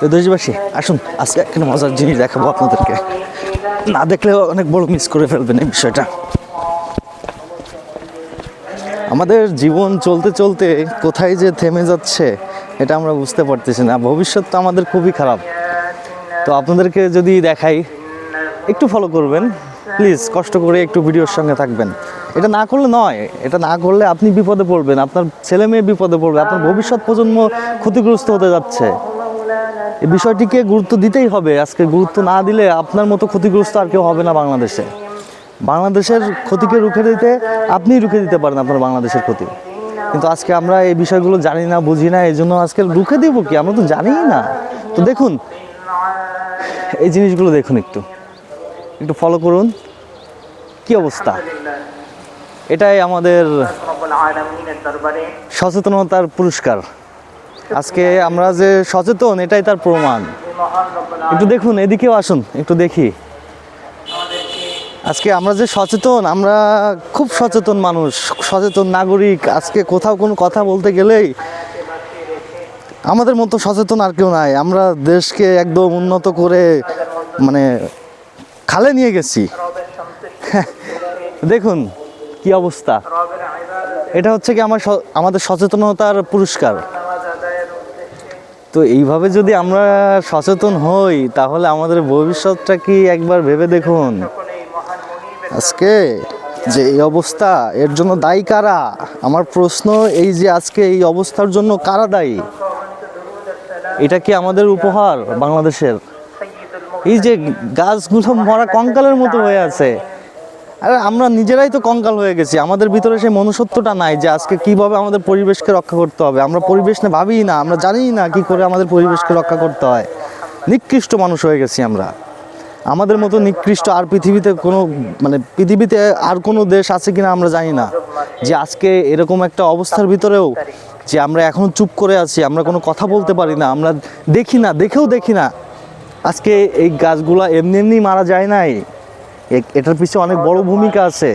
তো দেশবাসী, আসুন, আজকে একটা মজার জিনিস দেখাবো আপনাদেরকে। না দেখলেও অনেক বড় মিস করে ফেলবেন এই বিষয়টা। আমাদের জীবন চলতে চলতে কোথায় যে থেমে যাচ্ছে, এটা আমরা বুঝতে পারতেছি না। ভবিষ্যৎ তো আমাদের খুবই খারাপ। তো আপনাদেরকে যদি দেখাই, একটু ফলো করবেন। প্লিজ কষ্ট করে একটু ভিডিওর সঙ্গে থাকবেন। এটা না করলে নয়, এটা না করলে আপনি বিপদে পড়বেন। আপনার ছেলে মেয়ে বিপদে পড়বে, আপনার ভবিষ্যৎ প্রজন্ম ক্ষতিগ্রস্ত হতে যাচ্ছে। এই বিষয়টিকে গুরুত্ব দিতেই হবে। আজকে গুরুত্ব না দিলে আপনার মতো ক্ষতিগ্রস্ত আর কেউ হবে না বাংলাদেশে। বাংলাদেশের ক্ষতিকে রুখে দিতে আপনিই রুখে দিতে পারেন আপনার বাংলাদেশের ক্ষতি। কিন্তু আজকে আমরা এই বিষয়গুলো জানি না, বুঝি না এই জন্য আজকে রুখে দিব কি? আমরা তো জানিই না। তো দেখুন, এই জিনিসগুলো দেখুন একটু। একটু ফলো করুন। কি অবস্থা? এটাই আমাদের সচেতনতার পুরস্কার। আজকে আমরা যে সচেতন, এটাই তার প্রমাণ। একটু দেখুন, এদিকেও আসুন, একটু দেখি। আজকে আমরা যে সচেতন, আমরা খুব সচেতন মানুষ, সচেতন নাগরিক, আজকে কোথাও কোনো কথা বলতে গেলেই আমাদের মতো সচেতন আর কেউ নাই। আমরা দেশকে একদম উন্নত করে মানে খালে নিয়ে গেছি। দেখুন, কি অবস্থা। এটা হচ্ছে কি আমার আমাদের সচেতনতার পুরস্কার। তো এইভাবে যদি আমরা সচেতন হই, তাহলে আমাদের ভবিষ্যৎটা কি একবার ভেবে দেখুন? আজকে যে এই অবস্থা, এর জন্য দায়ী কারা? আমার প্রশ্ন এই যে আজকে এই অবস্থার জন্য কারা দায়ী? এটা কি আমাদের উপহার বাংলাদেশের? এই যে গাছগুলো মরা কঙ্কালের মতো হয়ে আছে। আরে আমরা নিজেরাই তো কঙ্কাল হয়ে গেছি। আমাদের ভিতরে সেই মনুষ্যত্বটা নাই যে আজকে কীভাবে আমাদের পরিবেশকে রক্ষা করতে হবে। আমরা পরিবেশ নিয়ে ভাবিই না, আমরা জানিই না কি করে আমাদের পরিবেশকে রক্ষা করতে হয়। নিকৃষ্ট মানুষ হয়ে গেছি আমরা। আমাদের মতো নিকৃষ্ট আর পৃথিবীতে কোনো মানে পৃথিবীতে আর কোনো দেশ আছে কিনা আমরা জানি না। যে আজকে এরকম একটা অবস্থার ভিতরেও যে আমরা এখনও চুপ করে আছি, আমরা কোনো কথা বলতে পারি না, আমরা দেখি না, দেখেও দেখি না। আজকে এই গাছগুলা এমনি এমনি মারা যায় নাই। এটার পিছনে অনেক বড় ভূমিকা আছে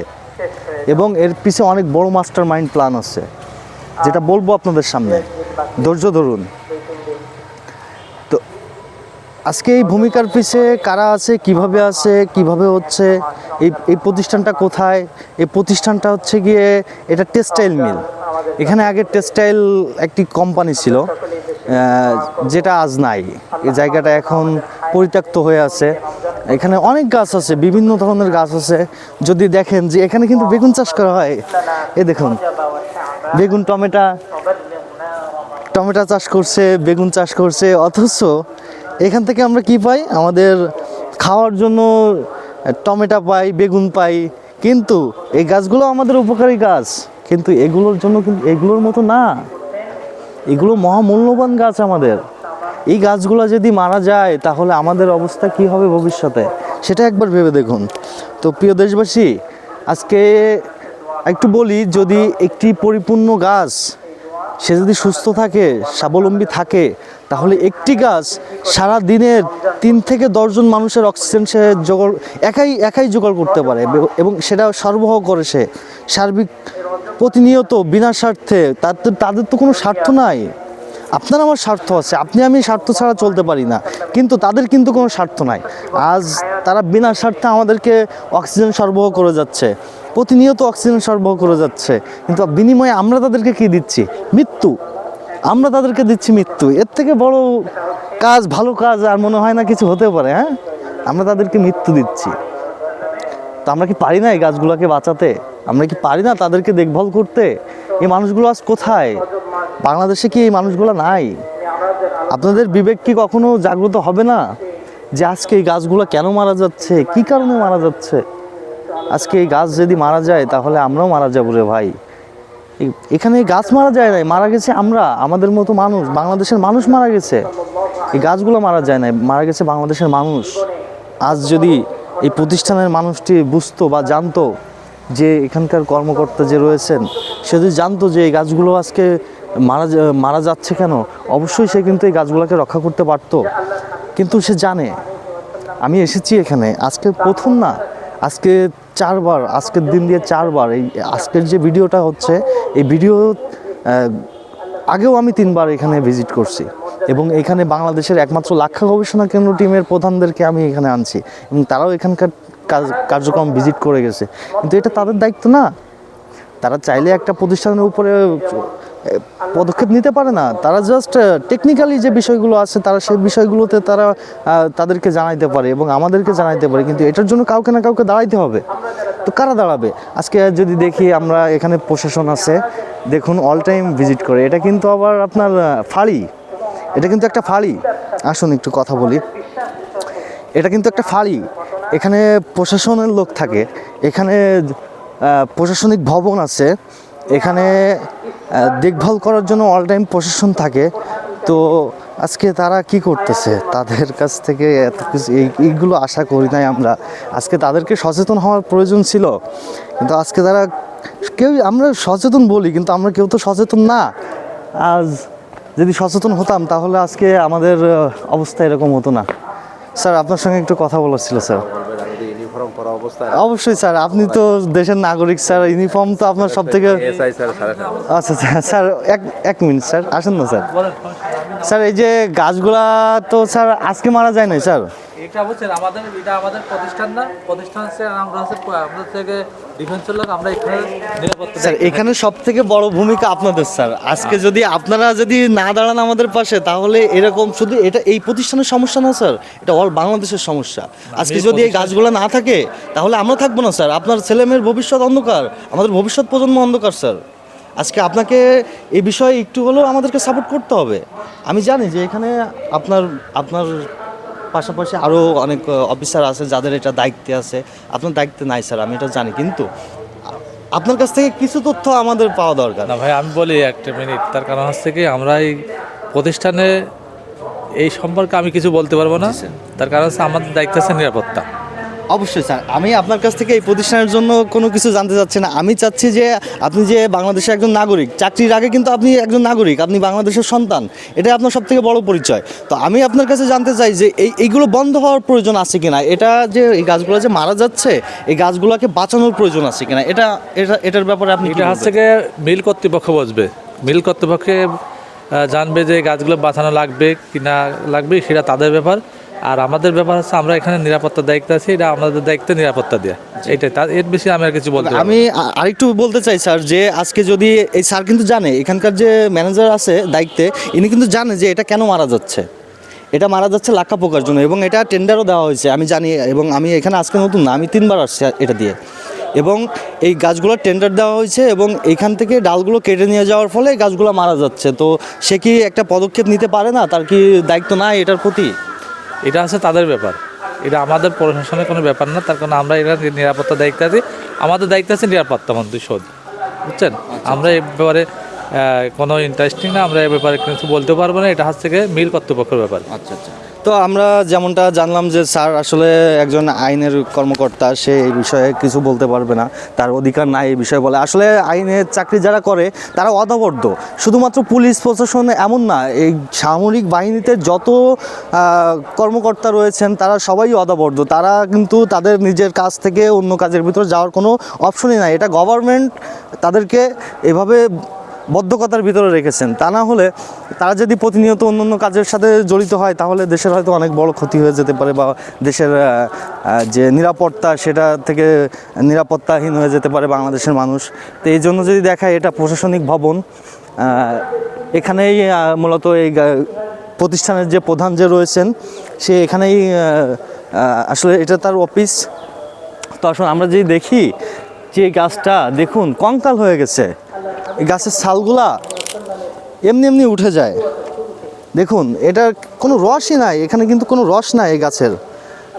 এবং এর পিছনে অনেক বড় মাস্টার মাইন্ড প্ল্যান আছে, যেটা বলব আপনাদের সামনে। ধৈর্য ধরুন। তো আজকে এই ভূমিকার পিছে কারা আছে, কীভাবে আছে, কীভাবে হচ্ছে, এই এই প্রতিষ্ঠানটা কোথায়, এই প্রতিষ্ঠানটা হচ্ছে গিয়ে এটা টেক্সটাইল মিল এখানে আগে টেক্সটাইল একটি কোম্পানি ছিল যেটা আজ নাই। এই জায়গাটা এখন পরিত্যক্ত হয়ে আছে। এখানে অনেক গাছ আছে, বিভিন্ন ধরনের গাছ আছে। যদি দেখেন যে এখানে কিন্তু বেগুন চাষ করা হয়, এ দেখুন। বেগুন, টমেটা, টমেটো চাষ করছে, বেগুন চাষ করছে। অথচ এখান থেকে আমরা কি পাই? আমাদের খাওয়ার জন্য টমেটো পাই, বেগুন পাই। কিন্তু এই গাছগুলো আমাদের উপকারী গাছ। কিন্তু এগুলোর জন্য কিন্তু এগুলোর মতো না। এগুলো মহামূল্যবান গাছ আমাদের। এই গাছগুলো যদি মারা যায়, তাহলে আমাদের অবস্থা কি হবে ভবিষ্যতে? সেটা একবার ভেবে দেখুন। তো প্রিয় দেশবাসী, আজকে একটু বলি, যদি একটি পরিপূর্ণ গাছ সে যদি সুস্থ থাকে, স্বাবলম্বী থাকে, তাহলে একটি গাছ সারা দিনের তিন থেকে দশজন মানুষের অক্সিজেন সে জোগাড়, একাই একাই জোগাড় করতে পারে এবং- সেটা সরবরাহ করে সে। সার্বিক প্রতিনিয়ত, বিনা স্বার্থে তাদের তাদের তো কোনো স্বার্থ নাই। আপনার আমার স্বার্থ আছে, আপনি আমি স্বার্থ ছাড়া চলতে পারি না, কিন্তু তাদের কিন্তু কোনো স্বার্থ নাই। আজ তারা বিনা স্বার্থে আমাদেরকে অক্সিজেন সরবরাহ করে যাচ্ছে, প্রতিনিয়ত অক্সিজেন সরবরাহ করে যাচ্ছে, কিন্তু বিনিময়ে আমরা তাদেরকে কি দিচ্ছি? মৃত্যু। আমরা তাদেরকে দিচ্ছি মৃত্যু। এর থেকে বড় কাজ, ভালো কাজ আর মনে হয় না কিছু হতে পারে হ্যাঁ? আমরা তাদেরকে মৃত্যু দিচ্ছি। তো আমরা কি পারি না এই গাছগুলোকে বাঁচাতে? আমরা কি পারি না তাদেরকে দেখভাল করতে? এই মানুষগুলো আজ কোথায়? বাংলাদেশে কি এই মানুষগুলো নাই? আপনাদের বিবেক কি কখনো জাগ্রত হবে না? যে আজকে এই গাছগুলো কেন মারা যাচ্ছে? কি কারণে মারা যাচ্ছে? আজকে এই গাছ যদি মারা যায়, তাহলে আমরাও মারা যাব রে ভাই। এখানে এই গাছ মারা যায় নাই, মারা গেছে আমরা, আমাদের মতো মানুষ, বাংলাদেশের মানুষ মারা গেছে। এই গাছগুলো মারা যায় নাই, মারা গেছে বাংলাদেশের মানুষ। আজ যদি এই প্রতিষ্ঠানের মানুষটি বুঝতো বা জানতো যে এখানকার কর্মকর্তা যে রয়েছেন, সে যদি জানতো যে এই গাছগুলো আজকে মারা মারা যাচ্ছে কেন, অবশ্যই সে কিন্তু এই গাছগুলোকে রক্ষা করতে পারতো। কিন্তু সে জানে, আমি এসেছি এখানে, আজকে প্রথম না, আজকে চারবার, আজকের দিন দিয়ে চারবার, এই আজকের যে ভিডিওটা হচ্ছে, এই ভিডিও আগেও আমি তিনবার এখানে ভিজিট করছি এবং এখানে বাংলাদেশের একমাত্র লাক্ষা গবেষণা কেন্দ্র টিমের প্রধানদেরকে আমি এখানে আনছি এবং তারাও এখানকার কার্যক্রম ভিজিট করে গেছে। কিন্তু এটা তাদের দায়িত্ব না। তারা চাইলে একটা প্রতিষ্ঠানের উপরে পদক্ষেপ নিতে পারে না। তারা জাস্ট টেকনিক্যালি যে বিষয়গুলো আছে, তারা সেই বিষয়গুলোতে তারা তাদেরকে জানাইতে পারে এবং আমাদেরকে জানাইতে পারে। কিন্তু এটার জন্য কাউকে না কাউকে দাঁড়াইতে হবে। তো কারা দাঁড়াবে? আজকে যদি দেখি আমরা এখানে প্রশাসন আছে, দেখুন অল টাইম ভিজিট করে। এটা কিন্তু আবার আপনার ফাঁড়ি। এটা কিন্তু একটা ফাঁড়ি। আসুন একটু কথা বলি। এটা কিন্তু একটা ফাঁড়ি। এখানে প্রশাসনের লোক থাকে। এখানে প্রশাসনিক ভবন আছে। এখানে দেখভাল করার জন্য অল টাইম প্রশাসন থাকে। তো আজকে তারা কি করতেছে? তাদের কাছ থেকে এত কিছু, এই- এইগুলো আশা করি নাই আমরা। আজকে তাদেরকে সচেতন হওয়ার প্রয়োজন ছিল। কিন্তু আজকে তারা কেউ, আমরা সচেতন বলি, কিন্তু আমরা কেউ তো সচেতন না। আজ যদি সচেতন হতাম, তাহলে আজকে আমাদের অবস্থা এরকম হতো না। স্যার আপনার সঙ্গে একটু কথা বলার ছিল স্যার। অবশ্যই স্যার। আপনি তো দেশের নাগরিক স্যার। ইউনিফর্ম তো আপনার সব থেকে আচ্ছা স্যার স্যার এক এক মিনিট স্যার। আসেন না স্যার। স্যার এই যে গাছগুলা তো স্যার আজকে মারা যায় নাই স্যার? এটা হচ্ছে আমাদের এটা আমাদের প্রতিষ্ঠান না। প্রতিষ্ঠান আমরা হচ্ছে আমাদের থেকে ডিফেন্সের লোক আমরা এখানে নিরাপত্তা স্যার এখানে সব থেকে বড় ভূমিকা আপনাদের স্যার। আজকে যদি আপনারা যদি না দাঁড়ান আমাদের পাশে তাহলে এরকম শুধু এটা এই প্রতিষ্ঠানের সমস্যা না স্যার। এটা অল বাংলাদেশের সমস্যা। আজকে যদি এই গাছগুলো না থাকে তাহলে আমরা থাকব না স্যার। আপনার ছেলেমেয়ের ভবিষ্যৎ অন্ধকার আমাদের ভবিষ্যৎ প্রজন্ম অন্ধকার স্যার। আজকে আপনাকে এই বিষয়ে একটু হলেও আমাদেরকে সাপোর্ট করতে হবে। আমি জানি যে এখানে আপনার আপনার পাশাপাশি আরও অনেক অফিসার আছে যাদের এটা দায়িত্বে আছে। আপনার দায়িত্বে নাই স্যার আমি এটা জানি। কিন্তু আপনার কাছ থেকে কিছু তথ্য আমাদের পাওয়া দরকার। না ভাই আমি বলি একটা মিনিট তার কারণ হচ্ছে কি আমরা এই প্রতিষ্ঠানে এই সম্পর্কে আমি কিছু বলতে পারব না। তার কারণ হচ্ছে আমাদের দায়িত্ব আছে নিরাপত্তা। অবশ্যই স্যার। আমি আপনার কাছ থেকে এই প্রতিষ্ঠানের জন্য কোনো কিছু জানতে চাচ্ছি না। আমি চাচ্ছি যে আপনি যে বাংলাদেশের একজন নাগরিক চাকরির আগে কিন্তু আপনি একজন নাগরিক আপনি বাংলাদেশের সন্তান এটা আপনার সব থেকে বড় পরিচয়। তো আমি আপনার কাছে জানতে চাই যে এই এইগুলো বন্ধ হওয়ার প্রয়োজন আছে কিনা? এটা যে এই গাছগুলো যে মারা যাচ্ছে এই গাছগুলোকে বাঁচানোর প্রয়োজন আছে কিনা? এটা এটা এটার ব্যাপারে আপনি এটা হচ্ছে? গিয়ে মিল কর্তৃপক্ষ বসবে। মিল কর্তৃপক্ষে জানবে যে গাছগুলো বাঁচানো লাগবে কি না লাগবে সেটা তাদের ব্যাপার। আর আমাদের ব্যাপার হচ্ছে আমরা এখানে নিরাপত্তার দায়িত্ব আছি এটা আমাদের দায়িত্ব নিরাপত্তা দেওয়া এটাই তার এর বেশি আমি আর কিছু বলতে আমি আরেকটু বলতে চাই স্যার যে আজকে যদি এই স্যার কিন্তু জানে এখানকার যে ম্যানেজার আছে দায়িত্বে ইনি কিন্তু জানে যে এটা কেন মারা যাচ্ছে। এটা মারা যাচ্ছে লাক্কা পোকার জন্য এবং এটা টেন্ডারও দেওয়া হয়েছে আমি জানি এবং আমি এখানে আজকে নতুন না আমি তিনবার আসছি এটা দিয়ে। এবং এই গাছগুলোর টেন্ডার দেওয়া হয়েছে এবং এখান থেকে ডালগুলো কেটে নিয়ে যাওয়ার ফলে গাছগুলো মারা যাচ্ছে। তো সে কি একটা পদক্ষেপ নিতে পারে না? তার কি দায়িত্ব নাই এটার প্রতি? এটা আছে তাদের ব্যাপার। এটা আমাদের প্রশাসনের কোনো ব্যাপার না তার কারণে আমরা এটা নিরাপত্তা দায়িত্ব আছি। আমাদের দায়িত্ব আছে নিরাপত্তা মন্ত্রী শোধ বুঝছেন? আমরা এ ব্যাপারে কোনো ইন্টারেস্টিং না আমরা এ ব্যাপারে কিছু বলতে পারব না এটা হচ্ছে মিল কর্তৃপক্ষের ব্যাপার। আচ্ছা আচ্ছা। তো আমরা যেমনটা জানলাম যে স্যার আসলে একজন আইনের কর্মকর্তা, সে এই বিষয়ে কিছু বলতে পারবে না। তার অধিকার নাই এই বিষয়ে বলে। আসলে আইনের চাকরি যারা করে, তারা অদাবদ্ধ শুধুমাত্র পুলিশ প্রশাসন এমন না, এই সামরিক বাহিনীতে যত কর্মকর্তা রয়েছেন, তারা সবাই অদাবদ্ধ তারা কিন্তু তাদের নিজের কাজ থেকে অন্য কাজের ভিতরে যাওয়ার কোনো অপশনই নাই। এটা গভর্নমেন্ট তাদেরকে এভাবে বদ্ধকতার ভিতরে রেখেছেন। তা না হলে তারা যদি প্রতিনিয়ত অন্য অন্য কাজের সাথে জড়িত হয়, তাহলে দেশের হয়তো অনেক বড় ক্ষতি হয়ে যেতে পারে বা দেশের যে নিরাপত্তা, সেটা থেকে নিরাপত্তাহীন হয়ে যেতে পারে বাংলাদেশের মানুষ। তো এই জন্য যদি দেখায় এটা প্রশাসনিক ভবন এখানেই মূলত এই প্রতিষ্ঠানের যে প্রধান যে রয়েছেন, সে এখানেই আসলে এটা তার অফিস। তো আসলে আমরা যদি দেখি, যে গাছটা, দেখুন, কঙ্কাল হয়ে গেছে। গাছের ছালগুলা এমনি এমনি উঠে যায়। দেখুন এটা কোনো রসই নাই, এখানে কিন্তু কোনো রস নাই এই গাছের।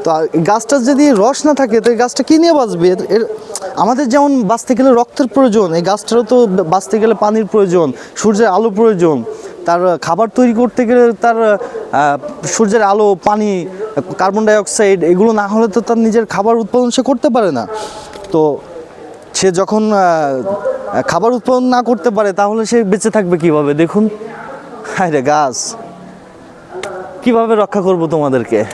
তো গাছটার যদি রস না থাকে, তো এই গাছটা কী নিয়ে বাঁচবে? এর- আমাদের যেমন বাঁচতে গেলে রক্তের প্রয়োজন, এই গাছটারও তো বাঁচতে গেলে পানির প্রয়োজন, সূর্যের আলো প্রয়োজন। তার খাবার তৈরি করতে গেলে তার সূর্যের আলো, পানি, কার্বন ডাই অক্সাইড এগুলো না হলে তো তার নিজের খাবার উৎপাদন সে করতে পারে না। তো সে যখন খাবার উৎপাদন না করতে পারে, তাহলে সে বেঁচে থাকবে কীভাবে? দেখুন। হায় রে গাছ। কীভাবে রক্ষা করব তোমাদেরকে?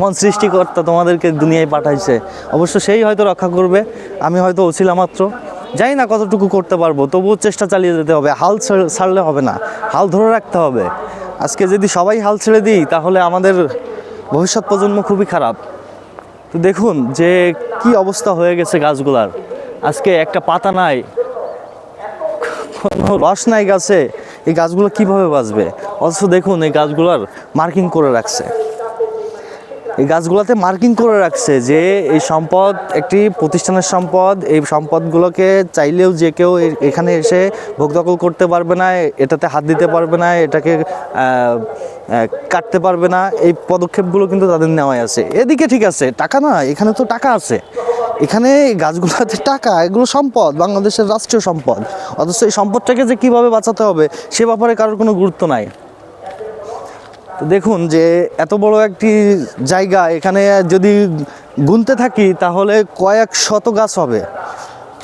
মন সৃষ্টিকর্তা তোমাদেরকে দুনিয়ায় পাঠাইছে। অবশ্য সেই হয়তো রক্ষা করবে, আমি হয়তো ওছিলা মাত্র। জানি না কতটুকু করতে পারব, তবুও চেষ্টা চালিয়ে যেতে হবে। হাল ছাড়লে হবে না। হাল ধরে রাখতে হবে। আজকে যদি সবাই হাল ছেড়ে দিই, তাহলে আমাদের ভবিষ্যৎ প্রজন্ম খুবই খারাপ। তো দেখুন যে কি অবস্থা হয়ে গেছে গাছগুলার। আজকে একটা পাতা নাই। কোনো রস নাই গাছে। এই গাছগুলো কীভাবে বাঁচবে? অথচ দেখুন, এই গাছগুলার মার্কিং করে রাখছে। এই গাছগুলোতে মার্কিং করে রাখছে যে এই সম্পদ, একটি প্রতিষ্ঠানের সম্পদ, এই সম্পদগুলোকে চাইলেও যে কেউ এখানে এসে ভোগ দখল করতে পারবে না, এটাতে হাত দিতে পারবে না, এটাকে কাটতে পারবে না। এই পদক্ষেপগুলো কিন্তু তাদের নেওয়াই আছে। এদিকে ঠিক আছে, টাকা না, এখানে তো টাকা আছে। এখানে গাছগুলোতে টাকা, এগুলো সম্পদ, বাংলাদেশের রাষ্ট্রীয় সম্পদ। অথচ এই সম্পদটাকে যে কীভাবে বাঁচাতে হবে, সে ব্যাপারে কারোর কোনো গুরুত্ব নাই। তো দেখুন যে, এত বড় একটি জায়গা, এখানে যদি গুনতে থাকি, তাহলে কয়েক শত গাছ হবে।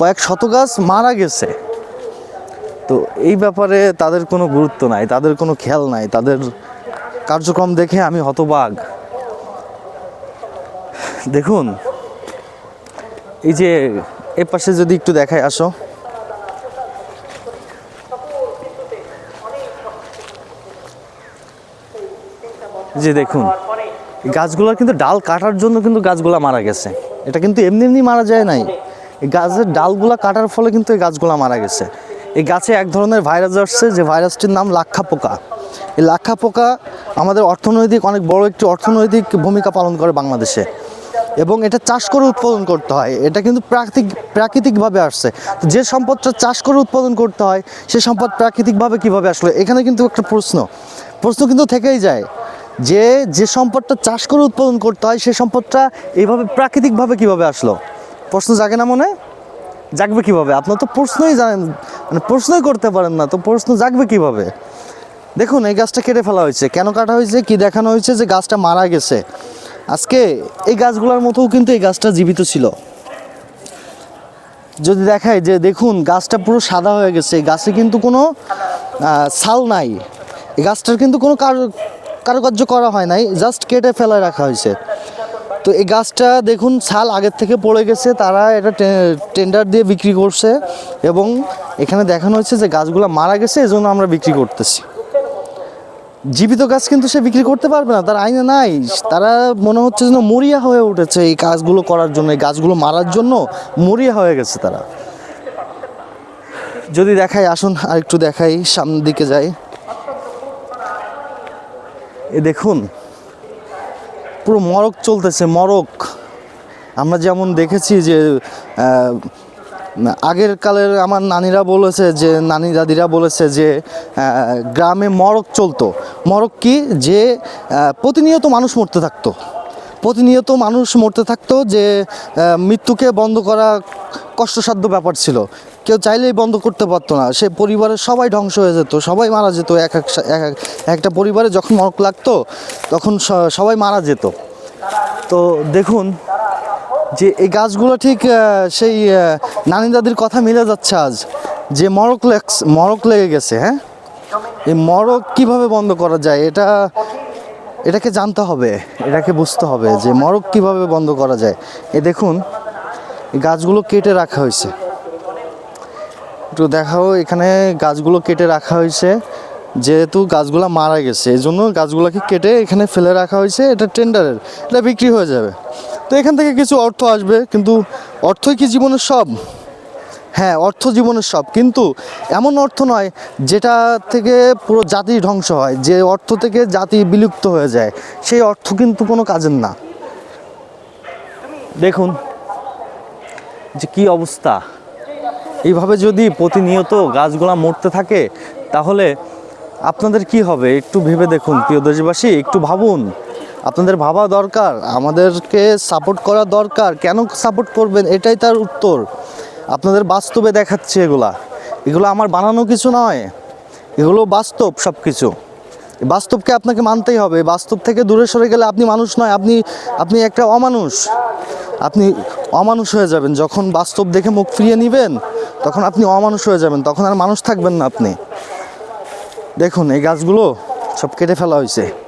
কয়েক শত গাছ মারা গেছে। তো এই ব্যাপারে তাদের কোনো গুরুত্ব নাই, তাদের কোনো খেয়াল নাই, তাদের কার্যক্রম দেখে আমি হতবাগ দেখুন এই যে এ পাশে যদি একটু দেখায় আসো। যে দেখুন গাছগুলোর কিন্তু ডাল কাটার জন্য কিন্তু গাছগুলা মারা গেছে। এটা কিন্তু এমনি এমনি মারা যায় নাই। এই গাছের ডালগুলা কাটার ফলে কিন্তু এই গাছগুলা মারা গেছে। এই গাছে এক ধরনের ভাইরাস আসছে, যে ভাইরাসটির নাম লাক্ষা পোকা এই লাক্ষা পোকা আমাদের অর্থনৈতিক, অনেক বড় একটি অর্থনৈতিক ভূমিকা পালন করে বাংলাদেশে। এবং এটা চাষ করে উৎপাদন করতে হয়। এটা কিন্তু প্রাকৃতিক, প্রাকৃতিকভাবে আসছে। যে সম্পদটা চাষ করে উৎপাদন করতে হয়, সে সম্পদ প্রাকৃতিকভাবে কীভাবে আসলো? এখানে কিন্তু একটা প্রশ্ন। প্রশ্ন কিন্তু থেকেই যায় যে যে সম্পদটা চাষ করে উৎপাদন করতে হয়, সে সম্পদটা এইভাবে প্রাকৃতিকভাবে কীভাবে আসলো? প্রশ্ন জাগে না মনে? জাগবে কীভাবে? আপনার তো প্রশ্নই জানেন মানে প্রশ্নই করতে পারেন না, তো প্রশ্ন জাগবে কীভাবে? দেখুন, এই গাছটা কেটে ফেলা হয়েছে। কেন কাটা হয়েছে? কি দেখানো হয়েছে যে গাছটা মারা গেছে? আজকে এই গাছগুলোর মতোও কিন্তু এই গাছটা জীবিত ছিল। যদি দেখায় যে দেখুন, গাছটা পুরো সাদা হয়ে গেছে। এই গাছে কিন্তু কোনো ছাল নাই। এই গাছটার কিন্তু কোনো কারু- কারুকার্য করা হয় নাই, জাস্ট কেটে ফেলায় রাখা হয়েছে। তো এই গাছটা দেখুন, ছাল আগের থেকে পড়ে গেছে, তারা এটা টেন্ডার দিয়ে বিক্রি করছে এবং এখানে দেখানো হচ্ছে যে গাছগুলো মারা গেছে, এজন্য আমরা বিক্রি করতেছি। জীবিত গাছ কিন্তু সে বিক্রি করতে পারবে না, তার আইনে নাই। তারা মনে হচ্ছে যেন মরিয়া হয়ে উঠেছে এই কাজগুলো করার জন্য, এই গাছগুলো মারার জন্য মরিয়া হয়ে গেছে তারা। যদি দেখাই, আসুন আর একটু দেখাই, সামনের দিকে যাই। এ দেখুন, পুরো মরক চলতেছে, মরক। আমরা যেমন দেখেছি যে আগের কালের আমার নানিরা বলেছে যে, নানি দাদিরা বলেছে যে গ্রামে মরক চলতো। মরক কি? যে প্রতিনিয়ত মানুষ মরতে থাকতো। প্রতিনিয়ত মানুষ মরতে থাকতো যে মৃত্যুকে বন্ধ করা কষ্টসাধ্য ব্যাপার ছিল। কেউ চাইলেই বন্ধ করতে পারতো না। সে পরিবারের সবাই ধ্বংস হয়ে যেত, সবাই মারা যেত, এক এক এক এক- একটা পরিবারে যখন মরক লাগতো, তখন সবাই মারা যেত। তো দেখুন যে এই গাছগুলো ঠিক সেই নানি দাদির কথা মিলে যাচ্ছে আজ। যে মরক লেগস মরক লেগে গেছে হ্যাঁ? এই মরক কীভাবে বন্ধ করা যায়, এটা, এটাকে জানতে হবে, এটাকে বুঝতে হবে যে মরক কীভাবে বন্ধ করা যায়। এ দেখুন গাছগুলো কেটে রাখা হয়েছে। একটু দেখাও, এখানে গাছগুলো কেটে রাখা হয়েছে। যেহেতু গাছগুলো মারা গেছে এই জন্য গাছগুলোকে কেটে এখানে ফেলে রাখা হয়েছে, এটা টেন্ডারের, এটা বিক্রি হয়ে যাবে। তো এখান থেকে কিছু অর্থ আসবে, কিন্তু অর্থই কি জীবনের সব? হ্যাঁ অর্থ জীবনের সব, কিন্তু এমন অর্থ নয় যেটা থেকে পুরো জাতি ধ্বংস হয়, যে অর্থ থেকে জাতি বিলুপ্ত হয়ে যায়। সেই অর্থ কিন্তু কোনো কাজের না। দেখুন যে কি অবস্থা। এইভাবে যদি প্রতিনিয়ত গাছগুলা মরতে থাকে, তাহলে আপনাদের কি হবে? একটু ভেবে দেখুন, প্রিয় দেশবাসী, একটু ভাবুন। আপনাদের ভাবা দরকার, আমাদেরকে সাপোর্ট করা দরকার। কেন সাপোর্ট করবেন? এটাই তার উত্তর। আপনাদের বাস্তবে দেখাচ্ছে এগুলা। এগুলো আমার বানানো কিছু নয়। এগুলো বাস্তব সব কিছু বাস্তবকে আপনাকে মানতেই হবে। বাস্তব থেকে দূরে সরে গেলে আপনি মানুষ নয়, আপনি আপনি একটা অমানুষ। আপনি অমানুষ হয়ে যাবেন। যখন বাস্তব দেখে মুখ ফিরিয়ে নেবেন, তখন আপনি অমানুষ হয়ে যাবেন। তখন আর মানুষ থাকবেন না আপনি। দেখুন, এই গাছগুলো সব কেটে ফেলা হয়েছে।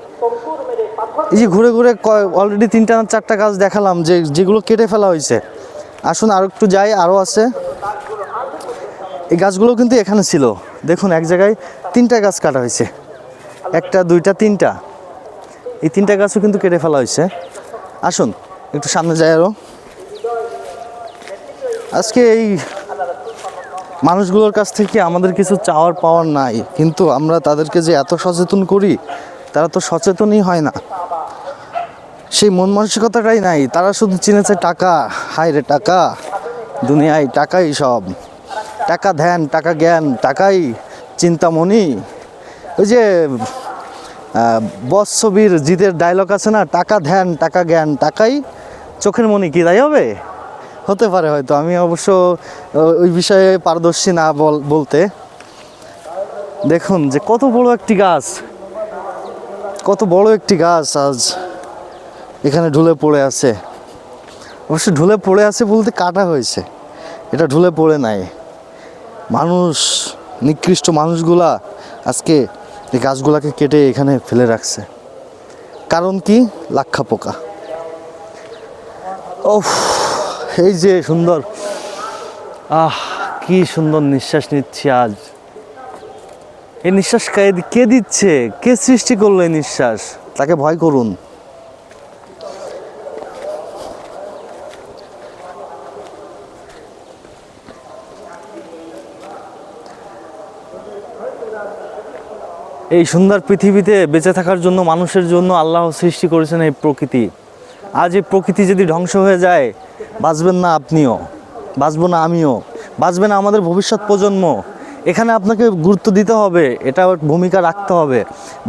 এই যে ঘুরে ঘুরে অলরেডি তিনটা না চারটা গাছ দেখালাম যে যেগুলো কেটে ফেলা হয়েছে। আসুন আর একটু যাই আরও আছে। এই গাছগুলো কিন্তু এখানে ছিল। দেখুন, এক জায়গায় তিনটা গাছ কাটা হয়েছে। একটা, দুইটা, তিনটা। এই তিনটা গাছও কিন্তু কেটে ফেলা হয়েছে। আসুন, একটু সামনে যাই আরও আজকে এই মানুষগুলোর কাছ থেকে আমাদের কিছু চাওয়ার পাওয়ার নাই। কিন্তু আমরা তাদেরকে যে এত সচেতন করি, তারা তো সচেতনই হয় না। সেই মন মানসিকতাটাই নাই। তারা শুধু চিনেছে টাকা। হায় রে টাকা। দুনিয়ায় টাকাই সব। টাকা ধ্যান, টাকা জ্ঞান, টাকাই চিন্তামণি। ওই যে বস ছবির জিতের ডায়লগ আছে না? টাকা ধ্যান, টাকা জ্ঞান, টাকাই চোখের মনি কি, তাই হবে? হতে পারে হয়তো। আমি অবশ্য ওই বিষয়ে পারদর্শী না বল, বলতে। দেখুন যে কত বড় একটি গাছ। কত বড় একটি গাছ আজ। এখানে ঢুলে পড়ে আছে। অবশ্য ঢুলে পড়ে আছে বলতে কাটা হয়েছে। এটা ঢুলে পড়ে নাই। মানুষ, নিকৃষ্ট মানুষগুলা আজকে এই গাছগুলাকে কেটে এখানে ফেলে রাখছে। কারণ কি? লাক্ষা পোকা। ও এই যে সুন্দর। আহ, কি সুন্দর নিঃশ্বাস নিচ্ছি আজ। এই নিঃশ্বাস কে দিচ্ছে? কে সৃষ্টি করল এই নিঃশ্বাস? তাকে ভয় করুন। এই সুন্দর পৃথিবীতে বেঁচে থাকার জন্য, মানুষের জন্য আল্লাহ সৃষ্টি করেছেন এই প্রকৃতি। আজ এই প্রকৃতি যদি ধ্বংস হয়ে যায়, বাঁচবেন না আপনিও, বাঁচবো না আমিও, বাঁচবে না আমাদের ভবিষ্যৎ প্রজন্ম। এখানে আপনাকে গুরুত্ব দিতে হবে, এটা ভূমিকা রাখতে হবে।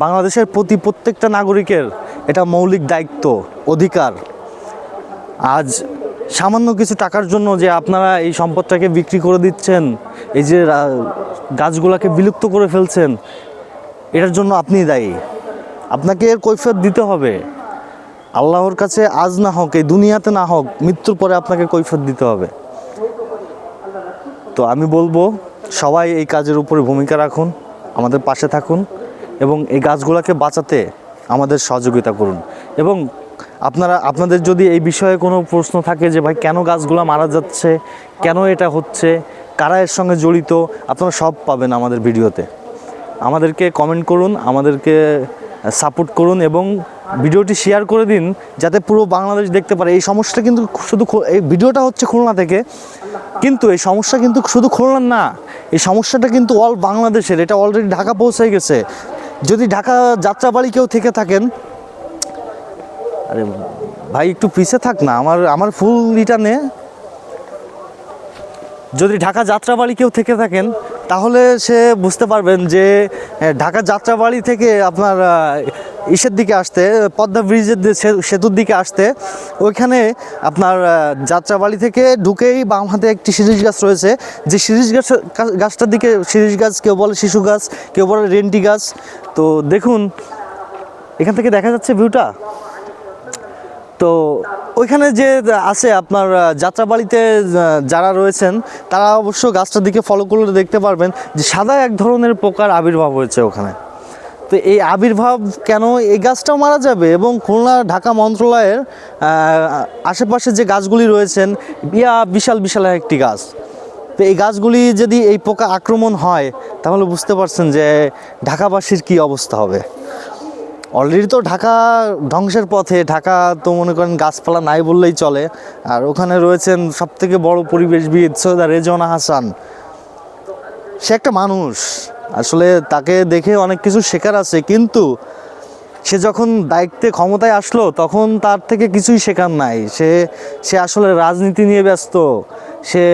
বাংলাদেশের প্রতি প্রত্যেকটা নাগরিকের এটা মৌলিক দায়িত্ব, অধিকার। আজ সামান্য কিছু টাকার জন্য যে আপনারা এই সম্পদটাকে বিক্রি করে দিচ্ছেন, এই যে গাছগুলাকে বিলুপ্ত করে ফেলছেন এটার জন্য আপনি দায়ী। আপনাকে এর কৈফিয়ত দিতে হবে। আল্লাহর কাছে আজ না হোক, এই দুনিয়াতে না হোক, মৃত্যুর পরে আপনাকে কৈফিয়ত দিতে হবে। তো আমি বলব, সবাই এই কাজের উপরে ভূমিকা রাখুন, আমাদের পাশে থাকুন এবং এই গাছগুলোকে বাঁচাতে আমাদের সহযোগিতা করুন। এবং আপনারা, আপনাদের যদি এই বিষয়ে কোনো প্রশ্ন থাকে যে, ভাই, কেন গাছগুলো মারা যাচ্ছে? কেন এটা হচ্ছে? কারা এর সঙ্গে জড়িত? আপনারা সব পাবেন আমাদের ভিডিওতে। আমাদেরকে কমেন্ট করুন, আমাদেরকে সাপোর্ট করুন এবং ভিডিওটি শেয়ার করে দিন যাতে পুরো বাংলাদেশ দেখতে পারে। এই সমস্যাটা কিন্তু শুধু এই ভিডিওটা হচ্ছে খুলনা থেকে। কিন্তু এই সমস্যা কিন্তু শুধু খুলনার না, এই সমস্যাটা কিন্তু অল বাংলাদেশের। এটা অলরেডি ঢাকা পৌঁছে গেছে। যদি ঢাকা যাত্রাবাড়ি কেউ থেকে থাকেন, আরে ভাই একটু পিছে থাক না। আমার আমার ফুল ইটা নে যদি ঢাকা যাত্রাবাড়ি কেউ থেকে থাকেন, তাহলে সে বুঝতে পারবেন যে ঢাকা যাত্রাবাড়ি থেকে আপনার ইসের দিকে আসতে, পদ্মা ব্রিজের সেতুর দিকে আসতে, ওইখানে আপনার যাত্রাবাড়ি থেকে ঢুকেই বাম হাতে একটি শিরিষ গাছ রয়েছে। যে শিরিষ গাছ, গাছটার দিকে শিরিষ গাছ, কেউ বলে শিশু গাছ, কেউ বলে রেন্টি গাছ। তো দেখুন, এখান থেকে দেখা যাচ্ছে ভিউটা। তো ওইখানে যে আছে আপনার যাত্রাবাড়িতে যারা রয়েছেন, তারা অবশ্য গাছটার দিকে ফলো করলে দেখতে পারবেন যে সাদা এক ধরনের পোকার আবির্ভাব হয়েছে ওখানে। তো এই আবির্ভাব কেন এই গাছটাও মারা যাবে এবং খুলনা ঢাকা মন্ত্রণালয়ের আশেপাশে যে গাছগুলি রয়েছেন, ইয়া বিশাল বিশাল একটি গাছ। তো এই গাছগুলি যদি এই পোকা আক্রমণ হয়, তাহলে বুঝতে পারছেন যে ঢাকাবাসীর কি অবস্থা হবে। অলরেডি তো ঢাকা ধ্বংসের পথে, ঢাকা তো মনে করেন গাছপালা নাই বললেই চলে। আর ওখানে রয়েছেন সব থেকে বড় পরিবেশবিদ সৈয়দা রেজওয়ানা হাসান। সে একটা মানুষ। আসলে তাকে দেখে অনেক কিছু শেখার আছে, কিন্তু সে যখন দায়িত্বে ক্ষমতায় আসলো, তখন তার থেকে কিছুই শেখার নাই। সে সে আসলে রাজনীতি নিয়ে ব্যস্ত। সে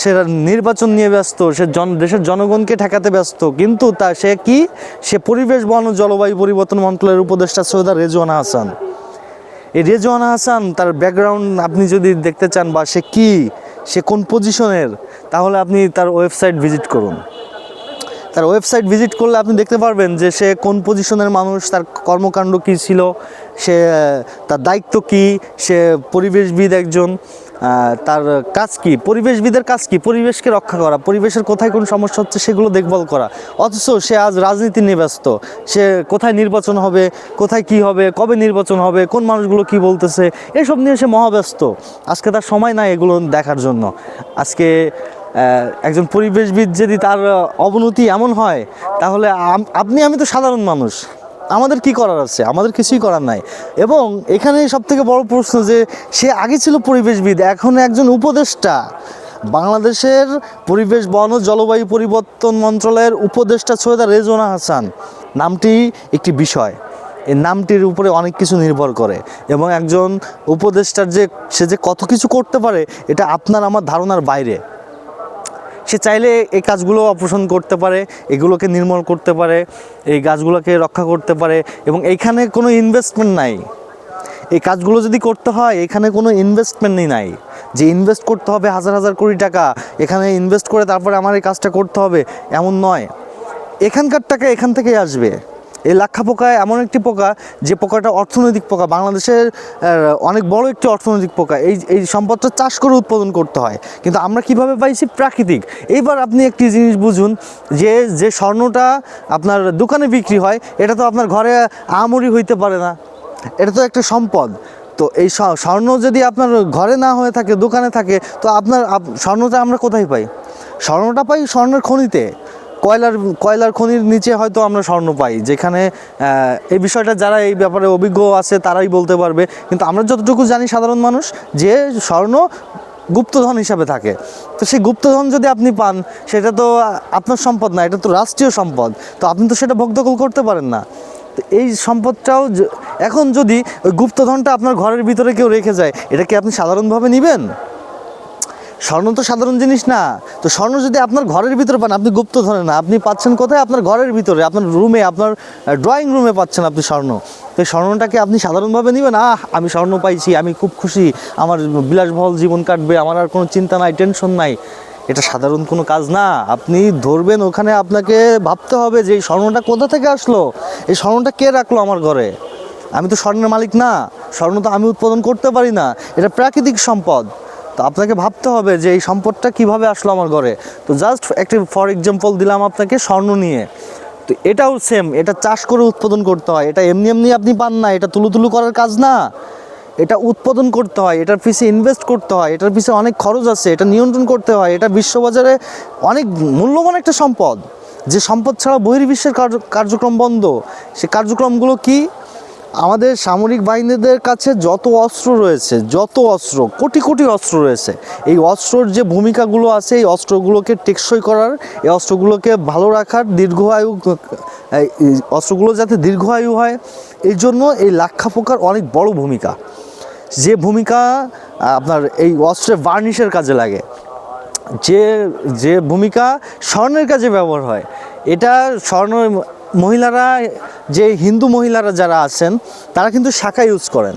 সে নির্বাচন নিয়ে ব্যস্ত, সে জন, দেশের জনগণকে ঠেকাতে ব্যস্ত, কিন্তু তা সে কি? সে পরিবেশ বন জলবায়ু পরিবর্তন মন্ত্রণালয়ের উপদেষ্টা সৈয়দা রেজওয়ানা হাসান। এই রেজওয়ানা হাসান, তার ব্যাকগ্রাউন্ড আপনি যদি দেখতে চান বা সে কি, সে কোন পজিশনের তাহলে আপনি তার ওয়েবসাইট ভিজিট করুন। তার ওয়েবসাইট ভিজিট করলে আপনি দেখতে পারবেন যে সে কোন পজিশনের মানুষ, তার কর্মকাণ্ড কী ছিল, সে, তার দায়িত্ব কি, সে পরিবেশবিদ একজন তার কাজ কি? পরিবেশবিদের কাজ কি? পরিবেশকে রক্ষা করা। পরিবেশের কোথায় কোন সমস্যা হচ্ছে সেগুলো দেখভাল করা। অথচ সে আজ রাজনীতি নিয়ে ব্যস্ত। সে কোথায় নির্বাচন হবে, কোথায় কি হবে, কবে নির্বাচন হবে, কোন মানুষগুলো কি বলতেছে, এসব নিয়ে সে মহাব্যস্ত। আজকে তার সময় নাই এগুলো দেখার জন্য। আজকে একজন পরিবেশবিদ যদি তার অবনতি এমন হয়, তাহলে আপনি, আমি তো সাধারণ মানুষ। আমাদের কি করার আছে? আমাদের কিছুই করার নাই। এবং এখানে সব থেকে বড় প্রশ্ন যে, সে আগে ছিল পরিবেশবিদ, এখন একজন উপদেষ্টা। বাংলাদেশের পরিবেশ, বন জলবায়ু পরিবর্তন মন্ত্রণালয়ের উপদেষ্টা সৈয়দা রেজওয়ানা হাসান। নামটি একটি বিষয়। এই নামটির উপরে অনেক কিছু নির্ভর করে। এবং একজন উপদেষ্টার যে, সে যে কত কিছু করতে পারে, এটা আপনার আমার ধারণার বাইরে। সে চাইলে এই কাজগুলো অপসন করতে পারে, এগুলোকে নির্মল করতে পারে, এই গাছগুলোকে রক্ষা করতে পারে এবং এইখানে কোনো ইনভেস্টমেন্ট নাই। এই কাজগুলো যদি করতে হয়, এখানে কোনো ইনভেস্টমেন্টই নাই। যে ইনভেস্ট করতে হবে হাজার হাজার কোটি টাকা, এখানে ইনভেস্ট করে তারপরে আমার এই কাজটা করতে হবে, এমন নয়। এখানকার টাকা এখান থেকেই আসবে। এই লাক্ষা পোকা এমন একটি পোকা যে পোকাটা অর্থনৈতিক পোকা। বাংলাদেশের অনেক বড় একটি অর্থনৈতিক পোকা। এই এই সম্পদটা চাষ করে উৎপাদন করতে হয়। কিন্তু আমরা কীভাবে পাইছি? প্রাকৃতিক। এইবার আপনি একটি জিনিস বুঝুন, যে যে স্বর্ণটা আপনার দোকানে বিক্রি হয়, এটা তো আপনার ঘরে আমরি হইতে পারে না। এটা তো একটা সম্পদ। তো এই স্বর্ণ যদি আপনার ঘরে না হয়ে থাকে, দোকানে থাকে, তো আপনার আপ- স্বর্ণটা আমরা কোথায় পাই? স্বর্ণটা পাই স্বর্ণের খনিতে। কয়লার কয়লার খনির নিচে হয়তো আমরা স্বর্ণ পাই, যেখানে এই বিষয়টা যারা এই ব্যাপারে অভিজ্ঞ আছে তারাই বলতে পারবে। কিন্তু আমরা যতটুকু জানি সাধারণ মানুষ, যে স্বর্ণ গুপ্তধন হিসাবে থাকে। তো সেই গুপ্তধন যদি আপনি পান, সেটা তো আপনার সম্পদ না, এটা তো রাষ্ট্রীয় সম্পদ। তো আপনি তো সেটা ভোগদখল করতে পারেন না। তো এই সম্পদটাও এখন যদি ওই গুপ্তধনটা আপনার ঘরের ভিতরে কেউ রেখে যায়, এটা কি আপনি সাধারণভাবে নেবেন? স্বর্ণ তো সাধারণ জিনিস না। তো স্বর্ণ যদি আপনার ঘরের ভিতরে পান, আপনি গুপ্ত ধরে না, আপনি পাচ্ছেন কোথায়? আপনার ঘরের ভিতরে, আপনার রুমে আপনার ড্রয়িং রুমে পাচ্ছেন আপনি স্বর্ণ। তো এই স্বর্ণটাকে আপনি সাধারণভাবে নেবেন, আহ, আমি স্বর্ণ পাইছি, আমি খুব খুশি, আমার বিলাসবহল জীবন কাটবে, আমার আর কোনো চিন্তা নাই টেনশন নাই। এটা সাধারণ কোনো কাজ না। আপনি ধরবেন, ওখানে আপনাকে ভাবতে হবে যে এই স্বর্ণটা কোথা থেকে আসলো? এই স্বর্ণটা কে রাখল আমার ঘরে? আমি তো স্বর্ণের মালিক না। স্বর্ণ তো আমি উৎপাদন করতে পারি না। এটা প্রাকৃতিক সম্পদ। তো আপনাকে ভাবতে হবে যে এই সম্পদটা কীভাবে আসলো আমার ঘরে। তো জাস্ট একটি ফর এক্সাম্পল দিলাম আপনাকে স্বর্ণ নিয়ে। তো এটাও সেম এটা চাষ করে উৎপাদন করতে হয়। এটা এমনি এমনি আপনি পান না, এটা তুলু তুলু করার কাজ না। এটা উৎপাদন করতে হয়, এটার পিছিয়ে ইনভেস্ট করতে হয়, এটার পিছিয়ে অনেক খরচ আছে, এটা নিয়ন্ত্রণ করতে হয়, এটা বিশ্ববাজারে অনেক মূল্যবান একটা সম্পদ। যে সম্পদ ছাড়া বহির্বিশ্বের কার্য- কার্যক্রম বন্ধ। সে কার্যক্রমগুলো কি? আমাদের সামরিক বাহিনীদের কাছে যত অস্ত্র রয়েছে, যত অস্ত্র, কোটি কোটি অস্ত্র রয়েছে, এই অস্ত্রর যে ভূমিকাগুলো আছে, এই অস্ত্রগুলোকে টেকসই করার, এই অস্ত্রগুলোকে ভালো রাখার দীর্ঘায়ু অস্ত্রগুলো যাতে দীর্ঘায়ু হয়, এই জন্য এই লাক্ষা পোকার অনেক বড় ভূমিকা। যে ভূমিকা আপনার এই অস্ত্রের বার্নিশের কাজে লাগে। যে যে ভূমিকা স্বর্ণের কাজে ব্যবহার হয়, এটা স্বর্ণ মহিলারা, যে হিন্দু মহিলারা যারা আছেন, তারা কিন্তু শাখা ইউজ করেন।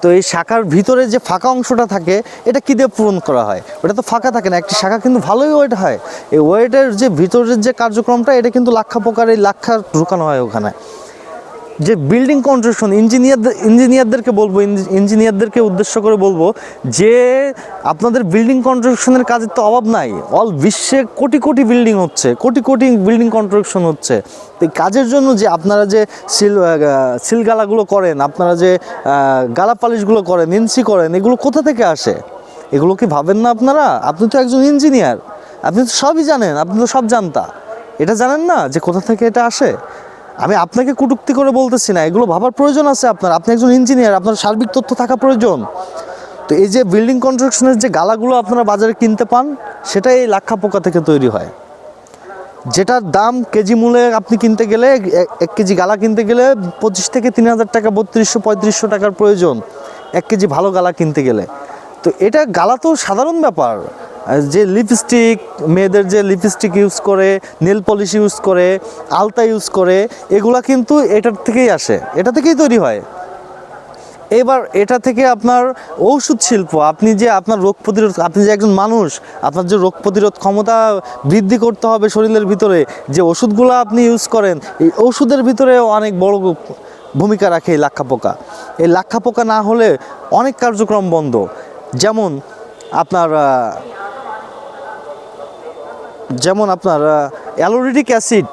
তো এই শাখার ভিতরে যে ফাঁকা অংশটা থাকে, এটা কী দিয়ে পূরণ করা হয়? ওটা তো ফাঁকা থাকে না, একটি শাখা কিন্তু ভালোই ওয়েট হয়। এই ওয়েটের যে ভিতরের যে কার্যক্রমটা, এটা কিন্তু লাক্ষা পোকার এই লাক্ষা ঢুকানো হয় ওখানে। যে বিল্ডিং কনস্ট্রাকশন ইঞ্জিনিয়ারদের ইঞ্জিনিয়ারদেরকে বলব ইঞ্জি- ইঞ্জিনিয়ারদেরকে উদ্দেশ্য করে বলব যে আপনাদের বিল্ডিং কনস্ট্রাকশনের কাজের তো অভাব নাই। অল বিশ্বে কোটি কোটি বিল্ডিং হচ্ছে, কোটি কোটি বিল্ডিং কনস্ট্রাকশন হচ্ছে। তো এই কাজের জন্য যে আপনারা যে সিল সিলগালাগুলো করেন, আপনারা যে গালা পালিশগুলো করেন ইনসি করেন, এগুলো কোথা থেকে আসে? এগুলো কি ভাবেন না আপনারা? আপনি তো একজন ইঞ্জিনিয়ার আপনি তো সবই জানেন, আপনি তো সব জানতা। এটা জানেন না যে কোথা থেকে এটা আসে? আমি আপনাকে কটূক্তি করে বলতেছি না, এগুলো ভাবার প্রয়োজন আছে আপনার। আপনি একজন ইঞ্জিনিয়ার আপনার সার্বিক তথ্য থাকা প্রয়োজন। তো এই যে বিল্ডিং কনস্ট্রাকশনের যে গালাগুলো আপনারা বাজারে কিনতে পান সেটা এই লাক্ষা পোকা থেকে তৈরি হয়। যেটার দাম কেজি মূলে আপনি কিনতে গেলে এক- কেজি গালা কিনতে গেলে পঁচিশ থেকে তিন হাজার টাকা, বত্রিশশো, পঁয়ত্রিশশো টাকার প্রয়োজন, এক কেজি ভালো গালা কিনতে গেলে। তো এটা গালা তো সাধারণ ব্যাপার। যে লিপস্টিক মেয়েদের যে লিপস্টিক ইউজ করে নেল পলিশ ইউজ করে, আলতা ইউজ করে, এগুলা কিন্তু এটার থেকেই আসে। এটা থেকেই তৈরি হয়। এবার এটা থেকে আপনার ঔষধ শিল্প, আপনি যে আপনার রোগ প্রতিরোধ, আপনি যে একজন মানুষ, আপনার যে রোগ প্রতিরোধ ক্ষমতা বৃদ্ধি করতে হবে শরীরের ভিতরে, যে ওষুধগুলো আপনি ইউজ করেন, এই ওষুধের ভিতরে অনেক বড় ভূমিকা রাখে এই লাক্ষা পোকা। এই লাক্ষা পোকা না হলে অনেক কার্যক্রম বন্ধ। যেমন আপনার যেমন আপনার অ্যালোরিডিক অ্যাসিড।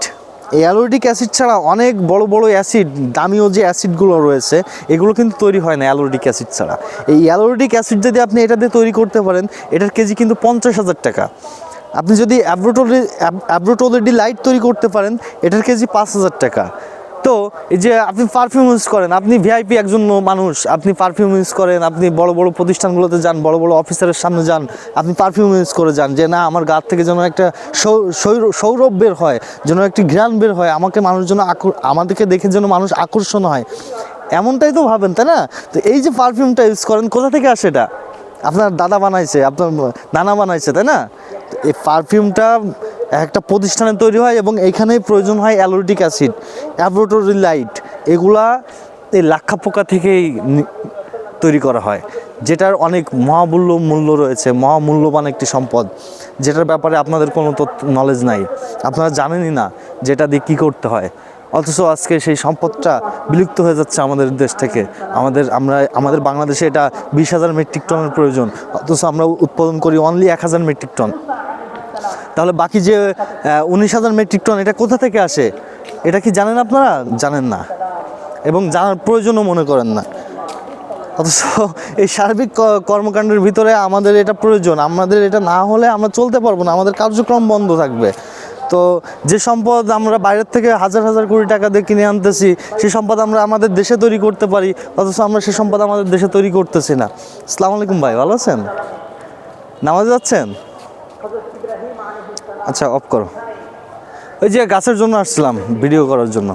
এই অ্যালোরিডিক অ্যাসিড ছাড়া অনেক বড় বড় অ্যাসিড দামিও যে অ্যাসিডগুলো রয়েছে, এগুলো কিন্তু তৈরি হয় না অ্যালোরিডিক অ্যাসিড ছাড়া। এই অ্যালোরিডিক অ্যাসিড যদি আপনি এটা দিয়ে তৈরি করতে পারেন, এটার কেজি কিন্তু পঞ্চাশ হাজার টাকা। আপনি যদি অ্যাব্রোটোলি অ্যাব্রোটোলিডি লাইট তৈরি করতে পারেন, এটার কেজি পাঁচ হাজার টাকা। এই যে আপনি পারফিউম ইউজ করেন, আপনি ভিআইপি একজন মানুষ, আপনি পারফিউম ইউজ করেন, আপনি বড় বড় প্রতিষ্ঠানগুলোতে যান, বড় বড় অফিসারের সামনে যান, আপনি পারফিউম ইউজ করে যান, যে না, আমার গা থেকে যেন একটা সৌর- সৌরভ বের হয়, যেন একটি ঘ্রাণ বের হয়, আমাকে মানুষ যেন আমাদেরকে দেখে যেন মানুষ আকর্ষণ হয়। এমনটাই তো ভাবেন, তাই না? তো এই যে পারফিউমটা ইউজ করেন, কোথা থেকে আসে এটা? আপনার দাদা বানাইছে, আপনার নানা বানাইছে, তাই না? এই পারফিউমটা একটা প্রতিষ্ঠানে তৈরি হয় এবং এখানেই প্রয়োজন হয় অ্যালোরিটিক অ্যাসিড, অ্যাব্রোটরি লাইট। এগুলা এই লাক্ষা পোকা থেকেই তৈরি করা হয়, যেটার অনেক মহামূল্য মূল্য রয়েছে, মহামূল্যবান একটি সম্পদ, যেটার ব্যাপারে আপনাদের কোনো নলেজ নাই। আপনারা জানেনই না যেটা দিয়ে কী করতে হয়। অথচ আজকে সেই সম্পদটা বিলুপ্ত হয়ে যাচ্ছে আমাদের দেশ থেকে। আমাদের, আমরা, আমাদের বাংলাদেশে এটা বিশ হাজার মেট্রিক টনের প্রয়োজন, অথচ আমরা উৎপাদন করি অনলি এক হাজার মেট্রিক টন। তাহলে বাকি যে উনিশ হাজার মেট্রিক টন, এটা কোথা থেকে আসে? এটা কি জানেন আপনারা? জানেন না। এবং জানার প্রয়োজনও মনে করেন না। অথচ এই সার্বিক কর্মকাণ্ডের ভিতরে আমাদের এটা প্রয়োজন। আমাদের এটা না হলে আমরা চলতে পারব না। আমাদের কার্যক্রম বন্ধ থাকবে। তো যে সম্পদ আমরা বাইরের থেকে হাজার হাজার কোটি টাকা দিয়ে কিনে আনতেছি, সে সম্পদ আমরা আমাদের দেশে তৈরি করতে পারি। অথচ আমরা সে সম্পদ আমাদের দেশে তৈরি করতেছি না। আসসালামু আলাইকুম ভাই, ভালো আছেন? নামাজ যাচ্ছেন? আচ্ছা অফ করো। ওই যে গাছের জন্য আসছিলাম ভিডিও করার জন্য।